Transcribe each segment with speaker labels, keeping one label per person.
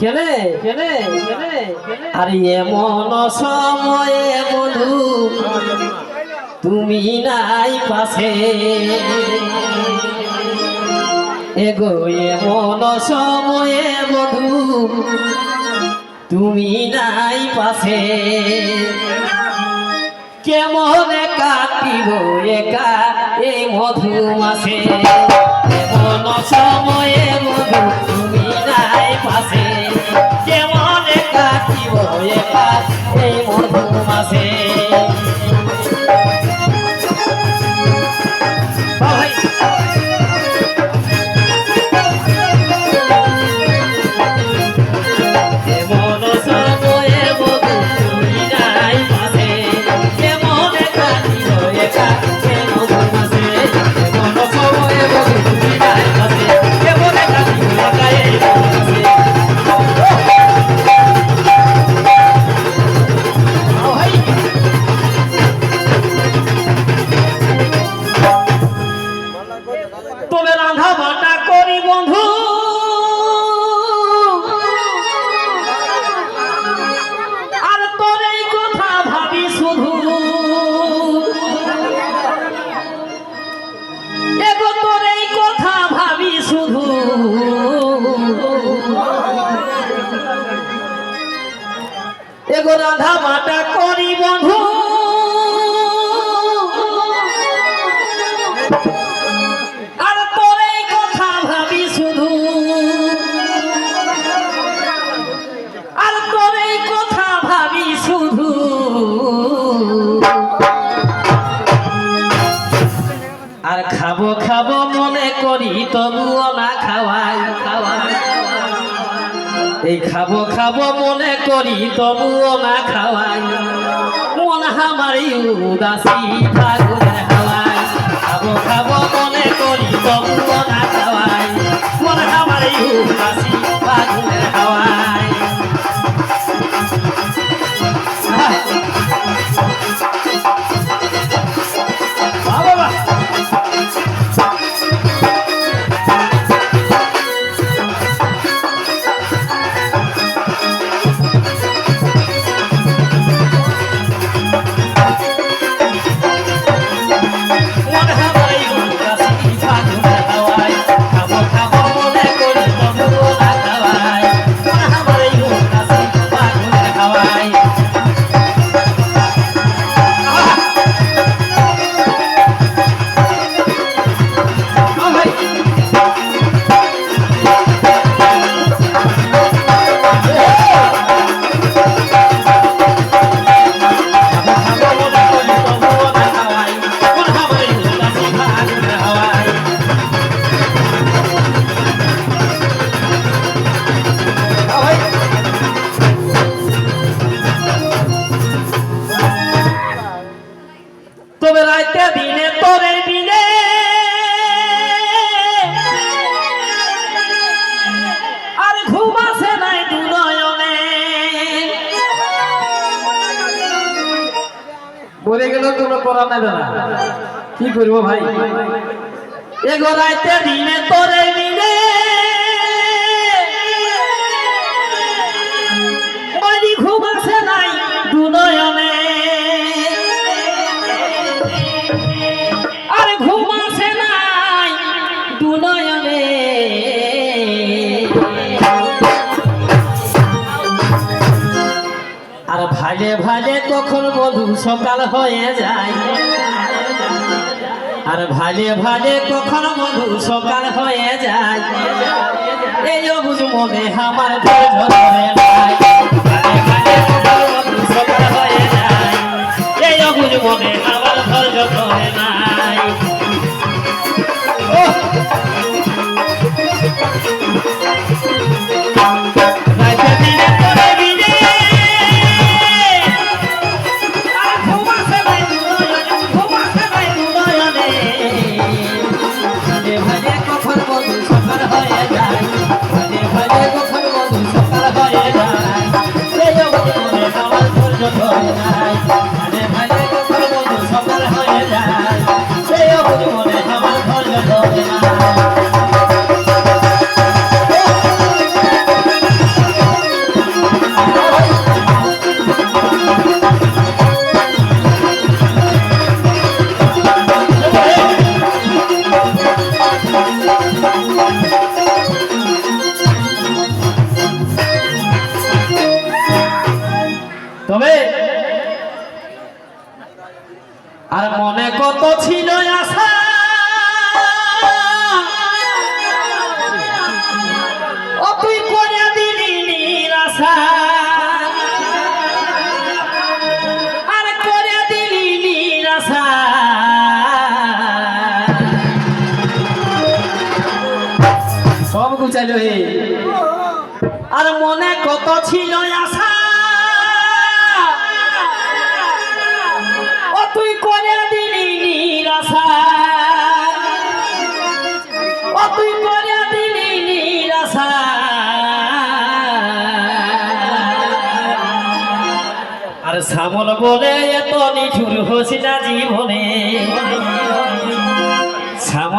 Speaker 1: কেনে কেনে কেনে আর এমন সময়ে বধু তুমি নাই পাশে। এগো, এমন সময়ে বধু তুমি নাই পাশে। কেমন কাটিব একা এই মধু মাসে এমন সময়ে কাটিব একা এই মধু এগো রাধা বাটা করি বন্ধু। আর তোর কথা ভাবি শুধু। আর তোর কথা ভাবি শুধু। আর খাব খাব মনে করি তবুও এই খাব খাব মনে করি, তবুও না খাওয়াই। মন হামারি উদাসী, ফাগুনে হাওয়াই। খাব খাব মনে করি, তবুও না খাওয়াই। মন হামারি উদাসী, ফাগুনে হাওয়াই। কোনো করা নেবে না। কি করব ভাই? এগো রাইতে দিনে তোরে দিনে ভালে ভালে কখন বধু সকাল হয়ে যায়। আর ভাজে ভালে কখন বধু সকাল হয়ে যায়। এই বুঝ মনে আমার ভাজ ধরে ভালে ভালে আর মনে কত ছিল আশা? তুই করে দিলি নিরাশা তুই নিরাশা আর শ্যামল বলে, এত নিঠুর হসিনা জীবনে।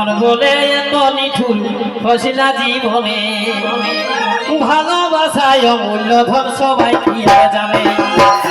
Speaker 1: শ্যামল বলে এত নিঠুর ফসিলা জীবনে। ভালোবাসায় অমূল্য ধন সবাই কি আর